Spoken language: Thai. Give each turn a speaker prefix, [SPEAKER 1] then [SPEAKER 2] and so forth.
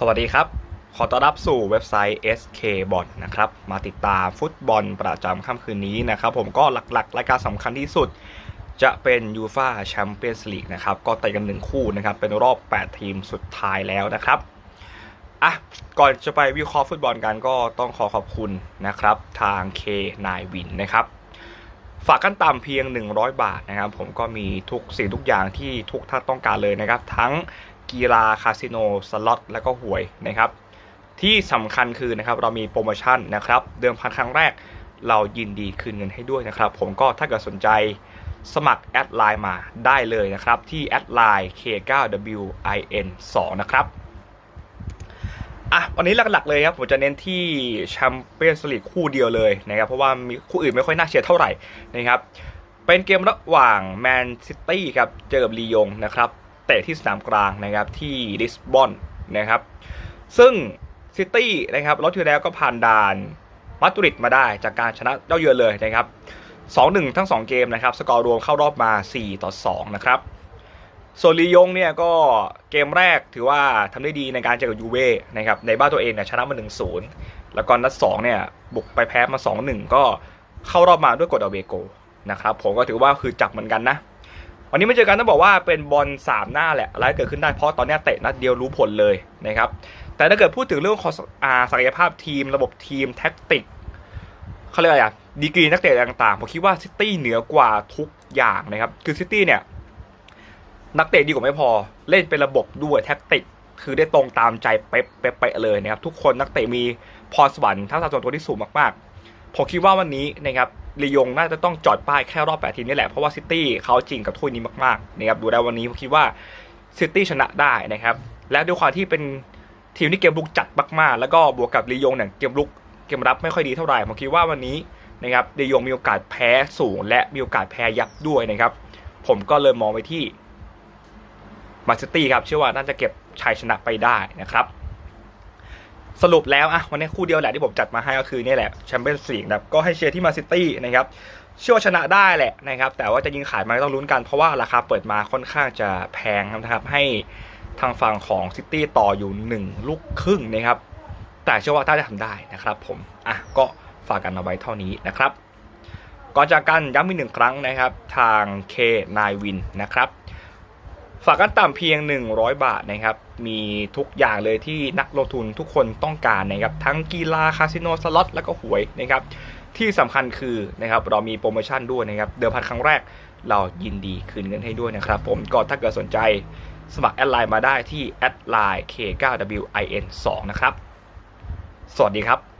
[SPEAKER 1] สวัสดีครับ ขอต้อนรับสู่เว็บไซต์ SK b o t นะครับ มาติดตามฟุตบอลประจำค่ำคืนนี้นะครับ ผมก็หลักๆ รายการสำคัญที่สุด จะเป็นยูฟาแชมเปี้ยนส์ลีกนะครับ ก็เตะกันหนึ่งคู่นะครับ เป็นรอบ 8 ทีมสุดท้ายแล้วนะครับ อะ ก่อนจะไปวิเคราะห์ฟุตบอลกันก็ต้องขอขอบคุณนะครับ ทาง K9 Win นะครับฝากกันตามเพียง 100 บาทนะครับ ผมก็มีทุกสิ่งทุกอย่างที่ทุกท่านต้องการเลยนะครับ ทั้ง กีฬาคาสิโนสล็อตและก็หวยนะครับ ที่สำคัญคือนะครับเรามีโปรโมชั่นนะครับ เดิมพันครั้งแรกเรายินดีคืนเงินให้ด้วยนะครับ ผมก็ถ้าเกิดสนใจสมัครแอดไลน์มาได้เลยนะครับ ที่แอดไลน์ K9WIN 2 นะครับอะวันนี้หลักๆเลยครับผมจะเน้นที่แชมเปี้ยนส์ลีกคู่เดียวเลยนะครับ เพราะว่ามีคู่อื่นไม่ค่อยน่าเชียร์เท่าไหร่นะครับ เป็นเกมระหว่างแมนซิตี้ครับเจอกับลียงนะครับ เตะที่สนามกลางนะครับที่ลิสบอนนะครับ ซึ่งซิตี้นะครับรอบที่แล้วก็ผ่านด่านมาดริดมาได้จากการชนะเจ้าเยือนเลยนะครับ2-1 ทั้ง 2 เกมนะครับ สกอร์รวมเข้ารอบมา 4 ต่อ 2 นะครับส่วนลียงเนี่ยก็เกมแรกถือว่าทำได้ดีในการเจอกับยูเว่นะครับในบ้านตัวเองเนี่ยชนะมา 1-0 แล้วก็นัด2เนี่ยบุกไปแพ้มา 2-1 ก็เข้ารอบมาด้วยกฎอเวโกนะครับผมก็ถือว่าคือจับเหมือนกันนะ วันนี้มาเจอกันต้องบอกว่าเป็นบอลสามหน้าแหละอะไรเกิดขึ้นได้เพราะตอนนี้เตะนัดเดียวรู้ผลเลยนะครับแต่ถ้าเกิดพูดถึงเรื่องของศักยภาพทีม ระบบทีมแท็กติกเขาเรียกอะไรอะดีกรีนักเตะต่างๆผมคิดว่าซิตี้เหนือกว่าทุกอย่างนะครับคือซิตี้เนี่ยนักเตะดีกว่าไม่พอเล่นเป็นระบบด้วยแท็กติกคือได้ตรงตามใจเป๊ะเป๊ะๆเลยนะครับทุกคนนักเตะมีพรสวรรค์ทักษะส่วนตัวที่สูงมากๆ ผมคิดว่าวันนี้นะครับลียงน่าจะต้องจอดป้ายแค่รอบ8ทีมนี่แหละ เพราะว่าซิตี้เขาจริงกับถ้วยนี้มากๆนะครับดูแล้ววันนี้ผมคิดว่าซิตี้ชนะได้นะครับ และด้วยความที่เป็นทีมที่เกมลุกจัดมากๆ แล้วก็บวกกับลียงเนี่ยเกมลุกเกมรับไม่ค่อยดีเท่าไหร่ผมคิดว่าวันนี้นะครับลียงมีโอกาสแพ้สูง และมีโอกาสแพ้ยับด้วยนะครับ ผมก็เลยมองไปที่มาซิตี้ครับเชื่อว่าน่าจะเก็บชัยชนะไปได้นะครับ สรุปแล้วอะวันนี้คู่เดียวแหละที่ผมจัดมาให้ก็คือนี่แหละแชมเปี้ยนส์ลีกนะครับก็ให้เชียร์ที่มาซิตี้นะครับเชื่อชนะได้แหละนะครับ แต่ว่าจะยิงขายไหมต้องลุ้นกันเพราะว่าราคาเปิดมาค่อนข้างจะแพงนะครับให้ทางฝั่งของซิตี้ต่ออยู่ 1 ลูกครึ่งนะครับ แต่เชื่อว่าถ้าจะทำได้นะครับผมอะก็ฝากกันเอาไว้เท่านี้นะครับก่อนจากกันย้ำอีกหนึ่งครั้งนะครับ ทาง K9 Win นะครับ ฝากกันต่ำเพียง 100 บาทนะครับ มีทุกอย่างเลยที่นักลงทุนทุกคนต้องการนะครับ ทั้งกีฬาคาสิโนสล็อตแล้วก็หวยนะครับ ที่สำคัญคือนะครับเรามีโปรโมชั่นด้วยนะครับ เดิมพันครั้งแรกเรายินดีคืนเงินให้ด้วยนะครับ ผมก็ถ้าเกิดสนใจสมัครแอดไลน์มาได้ที่แอดไลน์ K9WIN2 นะครับ สวัสดีครับ